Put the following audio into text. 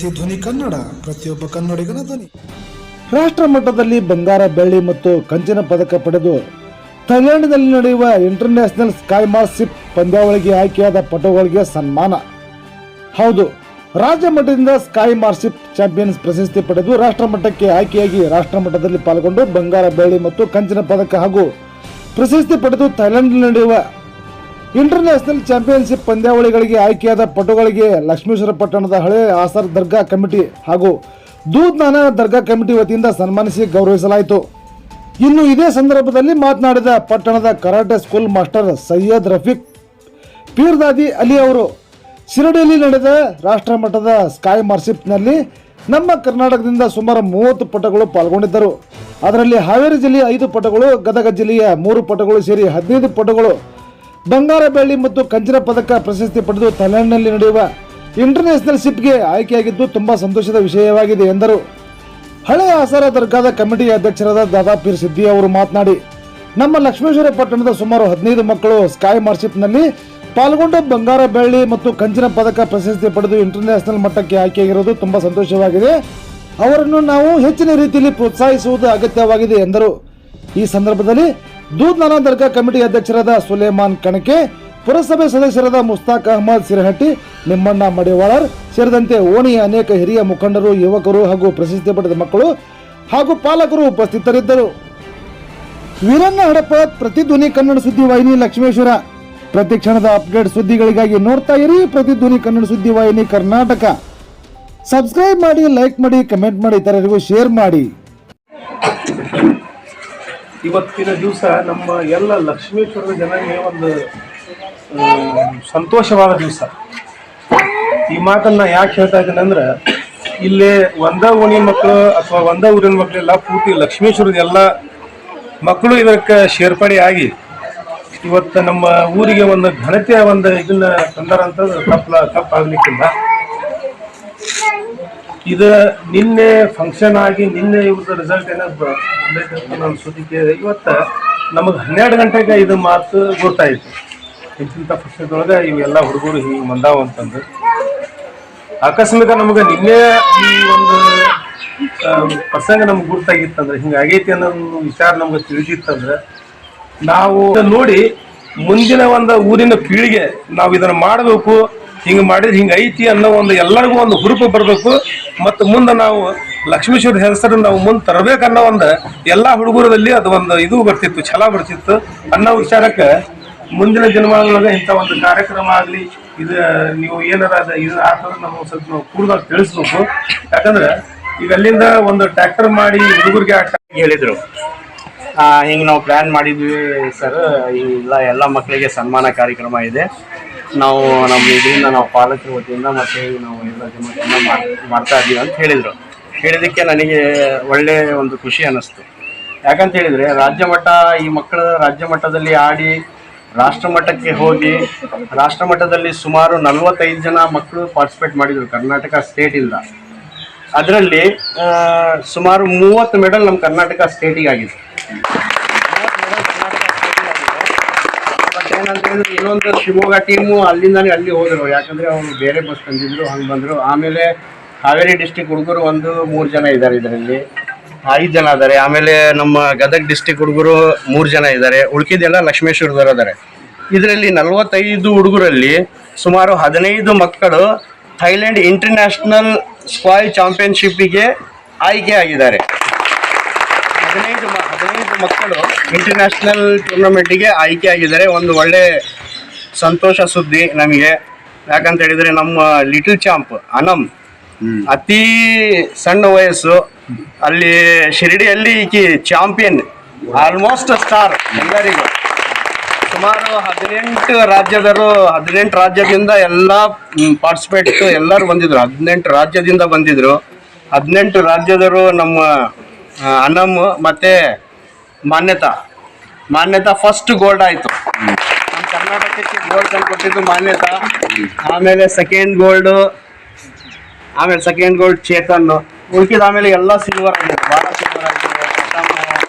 ಪ್ರತಿಧ್ವನಿ ಕನ್ನಡ, ಪ್ರತಿಯೊಬ್ಬ ಕನ್ನಡಿಗನ ಧ್ವನಿ. ರಾಷ್ಟ್ರ ಮಟ್ಟದಲ್ಲಿ ಬಂಗಾರ, ಬೆಳ್ಳಿ ಮತ್ತು ಕಂಚಿನ ಪದಕ ಪಡೆದು ಥೈಲ್ಯಾಂಡ್ನಲ್ಲಿ ನಡೆಯುವ ಇಂಟರ್ನ್ಯಾಷನಲ್ ಸ್ಕೈ ಮಾರ್ಶಿಪ್ ಪಂದ್ಯಾವಳಿಗೆ ಆಯ್ಕೆಯಾದ ಪಟುಗಳಿಗೆ ಸನ್ಮಾನ. ಹೌದು, ರಾಜ್ಯ ಮಟ್ಟದಿಂದ ಸ್ಕೈ ಮಾರ್ಶಿಪ್ ಚಾಂಪಿಯನ್ಸ್ ಪ್ರಶಸ್ತಿ ಪಡೆದು ರಾಷ್ಟ್ರ ಮಟ್ಟಕ್ಕೆ ಆಯ್ಕೆಯಾಗಿ ರಾಷ್ಟ್ರ ಮಟ್ಟದಲ್ಲಿ ಪಾಲ್ಗೊಂಡು ಬಂಗಾರ, ಬೆಳ್ಳಿ ಮತ್ತು ಕಂಚಿನ ಪದಕ ಹಾಗೂ ಪ್ರಶಸ್ತಿ ಪಡೆದು ಥೈಲ್ಯಾಂಡ್ನಲ್ಲಿ ನಡೆಯುವ ಇಂಟರ್ನ್ಯಾಷನಲ್ ಚಾಂಪಿಯನ್ಶಿಪ್ ಪಂದ್ಯಾವಳಿಗಳಿಗೆ ಆಯ್ಕೆಯಾದ ಪಟುಗಳಿಗೆ ಲಕ್ಷ್ಮೇಶ್ವರ ಪಟ್ಟಣದ ಹಳೆ ಆಸರ್ ದರ್ಗಾ ಕಮಿಟಿ ಹಾಗೂ ದೂದ್ನಾನ ದರ್ಗಾ ಕಮಿಟಿ ವತಿಯಿಂದ ಸನ್ಮಾನಿಸಿ ಗೌರವಿಸಲಾಯಿತು. ಇನ್ನು ಇದೇ ಸಂದರ್ಭದಲ್ಲಿ ಮಾತನಾಡಿದ ಪಟ್ಟಣದ karate school master Syed Rafiq Peerdadi Ali ಅವರು, ಶಿರಡಿಯಲ್ಲಿ ನಡೆದ ರಾಷ್ಟ್ರಮಟ್ಟದ ಸ್ಕೈ ಮಾರ್ಶಿಪ್ನಲ್ಲಿ ನಮ್ಮ ಕರ್ನಾಟಕದಿಂದ ಸುಮಾರು ಮೂವತ್ತು ಪಟಗಳು ಪಾಲ್ಗೊಂಡಿದ್ದರು. ಅದರಲ್ಲಿ ಹಾವೇರಿ ಜಿಲ್ಲೆಯ ಐದು ಪಟಗಳು, ಗದಗ ಜಿಲ್ಲೆಯ ಮೂರು ಪಟಗಳು ಸೇರಿ ಹದಿನೈದು ಪಟಗಳು ಬಂಗಾರ ಬೆಳ್ಳಿ ಮತ್ತು ಕಂಚಿನ ಪದಕ ಪ್ರಶಸ್ತಿ ಪಡೆದು ಥೈಲ್ಯಾಂಡ್ನಲ್ಲಿ ನಡೆಯುವ ಇಂಟರ್ನ್ಯಾಷನಲ್ ಶಿಪ್ಗೆ ಆಯ್ಕೆಯಾಗಿದ್ದು ತುಂಬಾ ಸಂತೋಷದ ವಿಷಯವಾಗಿದೆ ಎಂದರು. ಹಳೆಯ ಆಸಾರ ದರ್ಗಾದ ಕಮಿಟಿ ಅಧ್ಯಕ್ಷರಾದ ದಾದಾ ಪೀರ್ ಸಿದ್ದಿ ಅವರು ಮಾತನಾಡಿ, ನಮ್ಮ ಲಕ್ಷ್ಮೇಶ್ವರ ಪಟ್ಟಣದ ಸುಮಾರು ಹದಿನೈದು ಮಕ್ಕಳು ಸ್ಕೈ ಮಾರ್ಶಿಪ್ನಲ್ಲಿ ಪಾಲ್ಗೊಂಡು ಬಂಗಾರ ಬೆಳ್ಳಿ ಮತ್ತು ಕಂಚಿನ ಪದಕ ಪ್ರಶಸ್ತಿ ಪಡೆದು ಇಂಟರ್ನ್ಯಾಷನಲ್ ಮಟ್ಟಕ್ಕೆ ಆಯ್ಕೆಯಾಗಿರೋದು ತುಂಬಾ ಸಂತೋಷವಾಗಿದೆ. ಅವರನ್ನು ನಾವು ಹೆಚ್ಚಿನ ರೀತಿಯಲ್ಲಿ ಪ್ರೋತ್ಸಾಹಿಸುವುದು ಅಗತ್ಯವಾಗಿದೆ ಎಂದರು. ಈ ಸಂದರ್ಭದಲ್ಲಿ ದೂದ್ ನಾನಾ ದರ್ಗಾ ಕಮಿಟಿ ಅಧ್ಯಕ್ಷರಾದ ಸುಲೇಮಾನ್ ಕಣಕೆ, ಪುರಸಭೆ ಸದಸ್ಯರಾದ ಮುಸ್ತಾಕ್ ಅಹಮದ್ ಸಿರಹಟ್ಟಿ, ನಿಮ್ಮಣ್ಣ ಮಡಿವಾಳರ್ ಸೇರಿದಂತೆ ಓಣಿಯ ಅನೇಕ ಹಿರಿಯ ಮುಖಂಡರು, ಯುವಕರು ಹಾಗೂ ಪ್ರಶಸ್ತಿ ಪಡೆದ ಮಕ್ಕಳು ಹಾಗೂ ಪಾಲಕರು ಉಪಸ್ಥಿತರಿದ್ದರು. ವೀರಣ್ಣ ಹಡಪ ಪ್ರತಿಧ್ವನಿ ಕನ್ನಡ ಸುದ್ದಿ ವಾಹಿನಿ ಲಕ್ಷ್ಮೇಶ್ವರ. ಪ್ರತಿ ಕ್ಷಣದ ಅಪ್ಡೇಟ್ ಸುದ್ದಿಗಳಿಗಾಗಿ ನೋಡ್ತಾ ಇರಿ ಪ್ರತಿಧ್ವನಿ ಕನ್ನಡ ಸುದ್ದಿ ವಾಹಿನಿ ಕರ್ನಾಟಕ. ಸಬ್ಸ್ಕ್ರೈಬ್ ಮಾಡಿ, ಲೈಕ್ ಮಾಡಿ, ಕಮೆಂಟ್ ಮಾಡಿ, ಇತರರಿಗೂ ಶೇರ್ ಮಾಡಿ. ಇವತ್ತಿನ ದಿವಸ ನಮ್ಮ ಎಲ್ಲ ಲಕ್ಷ್ಮೇಶ್ವರದ ಜನರಿಗೆ ಒಂದು ಸಂತೋಷವಾದ ದಿವಸ. ಈ ಮಾತನ್ನ ಯಾಕೆ ಹೇಳ್ತಾ ಇದ್ದೀನಿ ಅಂದ್ರೆ, ಇಲ್ಲಿ ಒಂದ ಓಣಿ ಮಕ್ಕಳು ಅಥವಾ ಒಂದ ಊರಿನ ಮಕ್ಕಳೆಲ್ಲ ಪೂರ್ತಿ ಲಕ್ಷ್ಮೇಶ್ವರದ ಎಲ್ಲ ಮಕ್ಕಳು ಇದಕ್ಕೆ ಸೇರ್ಪಡೆ ಆಗಿ ಇವತ್ತು ನಮ್ಮ ಊರಿಗೆ ಒಂದು ಘನತೆಯ ಒಂದು ಇದನ್ನ ತಂದಾರಂತ ತಪ್ಪಲ ತಪ್ಪಾಗ್ಲಿಕ್ಕಿಲ್ಲ. ಇದು ನಿನ್ನೆ ಫಂಕ್ಷನ್ ಆಗಿ ನಿನ್ನೆ ಇವ್ರದ್ದು ರಿಸಲ್ಟ್ ಅಂತ ನಾನು ಸುದ್ದಿ ಕೇಳಿದೆ. ಇವತ್ತು ನಮಗೆ ಹನ್ನೆರಡು ಗಂಟೆಗೆ ಇದು ಮಾತು ಗೊತ್ತಾಯಿತು. ಇಂತಿಂಥ ಪಕ್ಷದೊಳಗೆ ಇವೆಲ್ಲ ಹುಡುಗರು ಹಿಂಗೆ ಬಂದಾವ ಆಕಸ್ಮಿಕ ನಮಗೆ ನಿನ್ನೆ ಈ ಒಂದು ಪ್ರಸಂಗ ನಮ್ಗೆ ಗುರ್ತಾಗಿತ್ತಂದ್ರೆ, ಹಿಂಗೆ ಆಗೈತಿ ಅನ್ನೋ ವಿಚಾರ ನಮ್ಗೆ ತಿಳಿದಿತ್ತಂದ್ರೆ, ನಾವು ನೋಡಿ ಮುಂದಿನ ಒಂದು ಊರಿನ ಪೀಳಿಗೆ ನಾವು ಇದನ್ನು ಮಾಡಬೇಕು ಹಿಂಗೆ ಮಾಡಿದ್ರೆ ಹಿಂಗೆ ಐತಿ ಅನ್ನೋ ಒಂದು ಎಲ್ಲರಿಗೂ ಒಂದು ಹುರುಪು ಬರಬೇಕು. ಮತ್ತು ಮುಂದೆ ನಾವು ಲಕ್ಷ್ಮೀಶ್ವರ ಹೆಸರು ನಾವು ಮುಂದೆ ತರಬೇಕನ್ನೋ ಒಂದು ಎಲ್ಲ ಹುಡುಗರಲ್ಲಿ ಅದು ಒಂದು ಇದು ಬರ್ತಿತ್ತು, ಛಲ ಬರ್ತಿತ್ತು ಅನ್ನೋ ವಿಚಾರಕ್ಕೆ ಮುಂದಿನ ಜನ್ಮದೊಳಗೆ ಇಂಥ ಒಂದು ಕಾರ್ಯಕ್ರಮ ಆಗಲಿ, ಇದು ನೀವು ಏನಾರ ಅದು ಇದು ಆತರ ನಾವು ಸ್ವಲ್ಪ ನಾವು ಕೂಡದಾಗ ತಿಳಿಸ್ಬೇಕು. ಯಾಕಂದ್ರೆ ಈಗ ಅಲ್ಲಿಂದ ಒಂದು ಟ್ರ್ಯಾಕ್ಟರ್ ಮಾಡಿ ಹುಡುಗರಿಗೆ ಆಟ ಹೇಳಿದ್ರು. ಹಿಂಗ್ ನಾವು ಪ್ಲಾನ್ ಮಾಡಿದ್ವಿ ಸರ್. ಇಲ್ಲ, ಎಲ್ಲ ಮಕ್ಕಳಿಗೆ ಸನ್ಮಾನ ಕಾರ್ಯಕ್ರಮ ಇದೆ. ನಾವು ನಮ್ಮ ಇದರಿಂದ ನಾವು ಪಾಲಕರ ವತಿಯಿಂದ ಮತ್ತೆ ನಾವು ಎಲ್ಲ ಜಮಾತಿಯಿಂದ ಮಾಡ್- ಮಾಡ್ತಾ ಇದ್ದೀವಿ ಅಂತ ಹೇಳಿದರು. ಹೇಳಿದ್ದಕ್ಕೆ ನನಗೆ ಒಳ್ಳೆ ಒಂದು ಖುಷಿ ಅನ್ನಿಸ್ತು. ಯಾಕಂತ ಹೇಳಿದರೆ ರಾಜ್ಯ ಮಟ್ಟ, ಈ ಮಕ್ಕಳ ರಾಜ್ಯ ಮಟ್ಟದಲ್ಲಿ ಆಡಿ ರಾಷ್ಟ್ರ ಮಟ್ಟಕ್ಕೆ ಹೋಗಿ ರಾಷ್ಟ್ರ ಮಟ್ಟದಲ್ಲಿ ಸುಮಾರು ನಲವತ್ತೈದು ಜನ ಮಕ್ಕಳು ಪಾರ್ಟಿಸಿಪೇಟ್ ಮಾಡಿದ್ರು ಕರ್ನಾಟಕ ಸ್ಟೇಟಿಂದ ಅದರಲ್ಲಿ ಸುಮಾರು ಮೂವತ್ತು ಮೆಡಲ್ ನಮ್ಮ ಕರ್ನಾಟಕ ಸ್ಟೇಟಿಗೆ ಹೇಳಿದ್ರೆ ಇನ್ನೊಂದು ಶಿವಮೊಗ್ಗ ಟೀಮು ಅಲ್ಲಿಂದಾನೆ ಅಲ್ಲಿ ಹೋದರು. ಯಾಕಂದ್ರೆ ಅವರು ಬೇರೆ ಬಸ್ ತಂದಿದ್ರು, ಹಂಗೆ ಬಂದರು. ಆಮೇಲೆ ಹಾವೇರಿ ಡಿಸ್ಟಿಕ್ ಹುಡುಗರು ಒಂದು ಮೂರು ಜನ ಇದ್ದಾರೆ ಇದರಲ್ಲಿ. ಐದು ಜನ ಇದ್ದಾರೆ ಆಮೇಲೆ ನಮ್ಮ ಗದಗ ಡಿಸ್ಟಿಕ್ ಹುಡುಗರು ಮೂರು ಜನ ಇದ್ದಾರೆ ಉಳ್ಕಿದೆಲ್ಲ ಲಕ್ಷ್ಮೇಶ್ವರದವರು ಇದ್ದಾರೆ ಇದರಲ್ಲಿ ನಲವತ್ತೈದು ಹುಡುಗರಲ್ಲಿ ಸುಮಾರು ಹದಿನೈದು ಮಕ್ಕಳು ಥೈಲ್ಯಾಂಡ್ ಇಂಟರ್ನ್ಯಾಷನಲ್ ಸ್ಕ್ವಾಯ್ ಚಾಂಪಿಯನ್ಶಿಪ್ಪಿಗೆ ಆಯ್ಕೆ ಆಗಿದ್ದಾರೆ. ಹದಿನೈದು ಹದಿನೈದು ಮಕ್ಕಳು ಇಂಟರ್ನ್ಯಾಷನಲ್ ಟೂರ್ನಮೆಂಟಿಗೆ ಆಯ್ಕೆ ಆಗಿದ್ದಾರೆ. ಒಂದು ಒಳ್ಳೆ ಸಂತೋಷ ಸುದ್ದಿ ನಮಗೆ. ಯಾಕಂತ ಹೇಳಿದ್ರೆ ನಮ್ಮ ಲಿಟಲ್ ಚಾಂಪ್ ಅನಮ್ ಅತಿ ಸಣ್ಣ ವಯಸ್ಸು ಅಲ್ಲಿ ಶಿರಡಿಯಲ್ಲಿ ಈಕಿ ಚಾಂಪಿಯನ್ ಆಲ್ಮೋಸ್ಟ್ ಸ್ಟಾರ್ ಎಲ್ಲರಿಗೂ. ಸುಮಾರು ಹದಿನೆಂಟು ರಾಜ್ಯದರು ಹದಿನೆಂಟು ರಾಜ್ಯದಿಂದ ಎಲ್ಲ ಪಾರ್ಟಿಸಿಪೇಟ್ ಎಲ್ಲರೂ ಬಂದಿದ್ರು. ಹದಿನೆಂಟು ರಾಜ್ಯದಿಂದ ಬಂದಿದ್ರು. ಹದಿನೆಂಟು ರಾಜ್ಯದರು ನಮ್ಮ ಅನಮ್ ಮತ್ತೆ ಮಾನ್ಯತಾ. ಮಾನ್ಯತಾ ಫಸ್ಟ್ ಗೋಲ್ಡ್ ಆಯಿತು. ನಮ್ಮ ಕರ್ನಾಟಕಕ್ಕೆ ಗೋಲ್ಡ್ ತಂದು ಕೊಟ್ಟಿದ್ದು ಮಾನ್ಯತಾ. ಆಮೇಲೆ ಸೆಕೆಂಡ್ ಗೋಲ್ಡು ಆಮೇಲೆ ಸೆಕೆಂಡ್ ಗೋಲ್ಡ್ ಚೇತನ್. ಉಳ್ಕಿದ ಆಮೇಲೆ ಎಲ್ಲ ಸಿಲ್ವರ್